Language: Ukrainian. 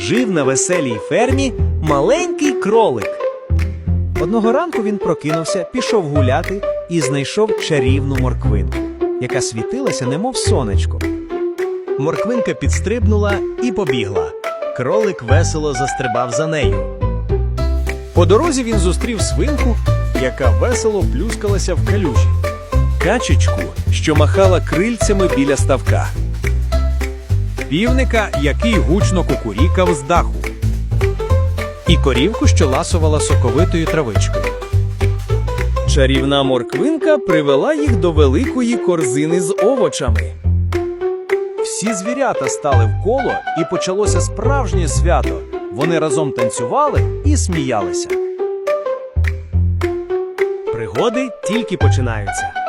Жив на веселій фермі маленький кролик. Одного ранку він прокинувся, пішов гуляти і знайшов чарівну морквинку, яка світилася, немов сонечко. Морквинка підстрибнула і побігла. Кролик весело застрибав за нею. По дорозі він зустрів свинку, яка весело плюскалася в калюжі, качечку, що махала крильцями біля ставка, півника, який гучно кукурікав з даху, і корівку, що ласувала соковитою травичкою. Чарівна морквинка привела їх до великої корзини з овочами. Всі звірята стали в коло, і почалося справжнє свято. Вони разом танцювали і сміялися. Пригоди тільки починаються.